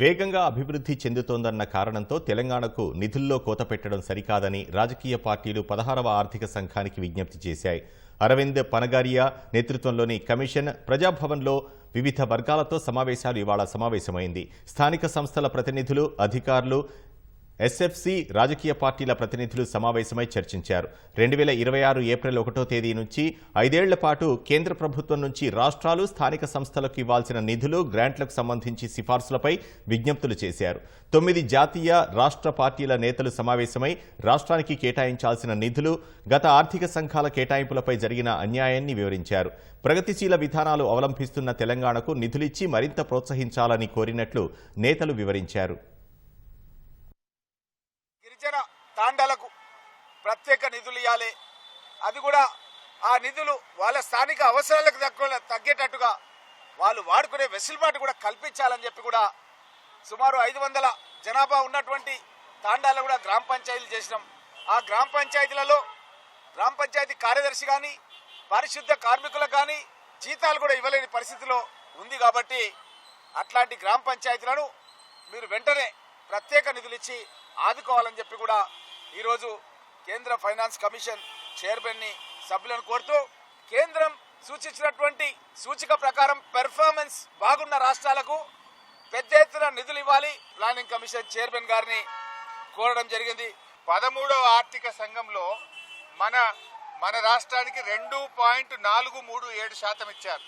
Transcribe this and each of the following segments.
వేగంగా అభివృద్ధి చెందుతోందన్న కారణంతో తెలంగాణకు నిధుల్లో కోత పెట్టడం సరికాదని రాజకీయ పార్టీలు పదహారవ ఆర్థిక సంఘానికి విజ్ఞప్తి చేశాయి. అరవింద్ పనగారియా నేతృత్వంలోని కమిషన్ ప్రజాభవన్లో వివిధ వర్గాలతో సమావేశాలు ఇవాళ సమావేశమైంది. స్థానిక సంస్థల ప్రతినిధులు అధికారులు ఎస్ఎఫ్సి రాజకీయ పార్టీల ప్రతినిధులు సమావేశమై చర్చించారు. రెండు వేల ఇరవై ఆరు ఏప్రిల్ ఒకటో తేదీ నుంచి ఐదేళ్ళ పాటు కేంద్ర ప్రభుత్వం నుంచి రాష్ట్రాలు స్థానిక సంస్థలకు ఇవ్వాల్సిన నిధులు గ్రాంట్లకు సంబంధించి సిఫార్సులపై విజ్ఞప్తులు చేశారు. తొమ్మిది జాతీయ రాష్ట్ర పార్టీల నేతలు సమావేశమై రాష్ట్రానికి కేటాయించాల్సిన నిధులు గత ఆర్థిక సంఘాల కేటాయింపులపై జరిగిన అన్యాయాన్ని వివరించారు. ప్రగతిశీల విధానాలు అవలంబిస్తున్న తెలంగాణకు నిధులిచ్చి మరింత ప్రోత్సహించాలని కోరినట్లు నేతలు వివరించారు. తాండాలకు ప్రత్యేక నిధులు ఇవ్వాలి అది కూడా ఆ నిధులు వాళ్ళ స్థానిక అవసరాలకు తక్కువ తగ్గేటట్టుగా వాళ్ళు వాడుకునే వెసులుబాటు కూడా కల్పించాలని చెప్పి కూడా సుమారు ఐదు వందల జనాభా ఉన్నటువంటి తాండాలు కూడా గ్రామ పంచాయతీలు చేసినాం. ఆ గ్రామ పంచాయతీలలో గ్రామ పంచాయతీ కార్యదర్శి కానీ పారిశుద్ధ కార్మికులకు కానీ జీతాలు కూడా ఇవ్వలేని పరిస్థితిలో ఉంది కాబట్టి అట్లాంటి గ్రామ పంచాయతీలను మీరు వెంటనే ప్రత్యేక నిధులు ఇచ్చి ఆదుకోవాలని చెప్పి కూడా ఈరోజు కేంద్ర ఫైనాన్స్ కమిషన్ చైర్మన్ని సభ్యులను కోరుతూ కేంద్రం సూచించినటువంటి సూచిక ప్రకారం పెర్ఫార్మెన్స్ బాగున్న రాష్ట్రాలకు పెద్ద ఎత్తున నిధులు ఇవ్వాలి. ప్లానింగ్ కమిషన్ చైర్మన్ గారిని కోరడం జరిగింది. పదమూడవ ఆర్థిక సంఘంలో మన మన రాష్ట్రానికి రెండు పాయింట్ నాలుగు మూడు ఏడు శాతం ఇచ్చారు.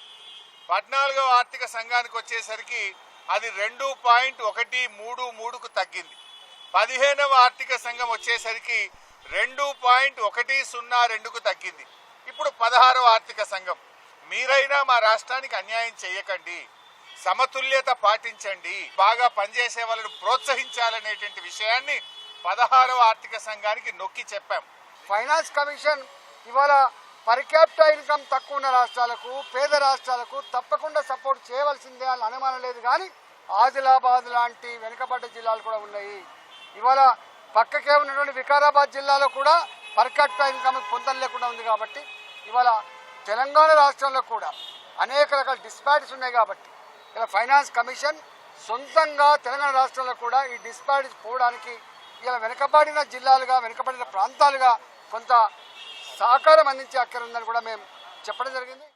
పద్నాలుగవ ఆర్థిక సంఘానికి వచ్చేసరికి అది రెండు పాయింట్ ఒకటి మూడు మూడుకు తగ్గింది. పదిహేనవ ఆర్థిక సంఘం వచ్చేసరికి రెండు పాయింట్ ఒకటి సున్నా రెండుకు తగ్గింది. ఇప్పుడు పదహారవ ఆర్థిక సంఘం. మీరైనా మా రాష్ట్రానికి అన్యాయం చేయకండి. సమతుల్యత పాటించండి. బాగా పనిచేసే వాళ్ళను ప్రోత్సహించాలనేటువంటి విషయాన్ని పదహారవ ఆర్థిక సంఘానికి నొక్కి చెప్పాం. ఫైనాన్స్ కమిషన్ ఇవాళ పర్ ఇన్కమ్ తక్కువ ఉన్న రాష్ట్రాలకు పేద రాష్ట్రాలకు తప్పకుండా సపోర్ట్ చేయవలసిందే అని అనుమానం లేదు కానీ ఆదిలాబాద్ లాంటి వెనుకబడ్డ జిల్లాలు కూడా ఉన్నాయి. ఇవాళ పక్కకే ఉన్నటువంటి వికారాబాద్ జిల్లాలో కూడా పర్ క్యాపిటల్ ఇన్కమ్ పొందం లేకుండా ఉంది కాబట్టి ఇవాళ తెలంగాణ రాష్ట్రంలో కూడా అనేక రకాల డిస్పాటిస్ ఉన్నాయి కాబట్టి ఇలా ఫైనాన్స్ కమిషన్ సొంతంగా తెలంగాణ రాష్ట్రంలో కూడా ఈ డిస్పాటిస్ పోవడానికి ఇలా వెనుకబడిన జిల్లాలుగా వెనుకబడిన ప్రాంతాలుగా కొంత సహకారం అందించే అక్కర ఉందని కూడా మేము చెప్పడం జరిగింది.